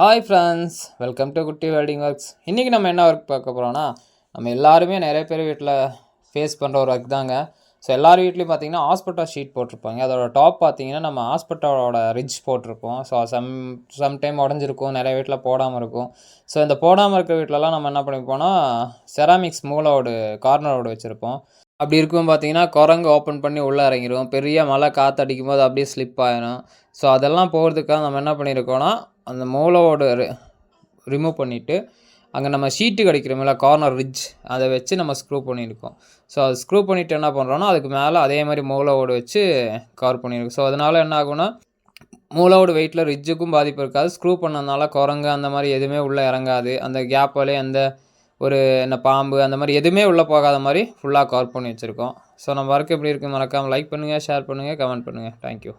Hi friends welcome to Kutty welding works இன்றைக்கி நம்ம என்ன ஒர்க் பார்க்க போகிறோம்னா நம்ம எல்லாருமே நிறைய பேர் வீட்டில் ஃபேஸ் பண்ணுற ஒரு ஒர்க் தாங்க. ஸோ எல்லார் வீட்லேயும் பார்த்தீங்கன்னா ஹாஸ்பிட்டல் ஷீட் போட்டிருப்பாங்க. அதோட டாப் பார்த்தீங்கன்னா நம்ம ஹாஸ்பிட்டலோட ரிட்ஜ் போட்டிருப்போம் ஸோ சம் சம் டைம் உடஞ்சிருக்கும். நிறைய வீட்டில் போடாமல் இருக்கும். ஸோ இந்த போடாமல் இருக்கிற வீட்டிலலாம் நம்ம என்ன பண்ணிப்போம்னா செராமிக்ஸ் மூலோடு கார்னரோடு வச்சுருப்போம். அப்படி இருக்கும் பார்த்தீங்கன்னா குரங்கு ஓப்பன் பண்ணி உள்ளே இறங்கிடும் பெரிய மழை காற்று அடிக்கும் போது அப்படியே ஸ்லிப் ஆயிடும் ஸோ அதெல்லாம் போகிறதுக்காக நம்ம என்ன பண்ணியிருக்கோன்னா அந்த மூலோட ரிமூவ் பண்ணிவிட்டு அங்கே நம்ம ஷீட்டு கிடைக்கிறோமில்ல கார்னர் ரிட்ஜ் அதை வச்சு நம்ம ஸ்க்ரூ பண்ணியிருக்கோம். ஸோ அது ஸ்க்ரூ பண்ணிவிட்டு என்ன பண்ணுறோன்னா அதுக்கு மேலே அதே மாதிரி மூலோடு வச்சு கவர் பண்ணியிருக்கோம். ஸோ அதனால் என்ன ஆகும்னா மூலோட வெயிட்டில் ரிட்ஜுக்கும் பாதிப்பு இருக்காது. ஸ்க்ரூ பண்ணதுனால குரங்கு அந்த மாதிரி எதுவுமே உள்ளே இறங்காது. அந்த கேப் வழியே அந்த ஒரு என்ன பாம்பு அந்த மாதிரி எதுவுமே உள்ளே போகாத மாதிரி ஃபுல்லாக கவர் பண்ணி வச்சுருக்கோம். ஸோ நம்ம ஒர்க் எப்படி இருக்குது மறக்காமல் லைக் பண்ணுங்கள் ஷேர் பண்ணுங்கள் கமெண்ட் பண்ணுங்கள் தேங்க்யூ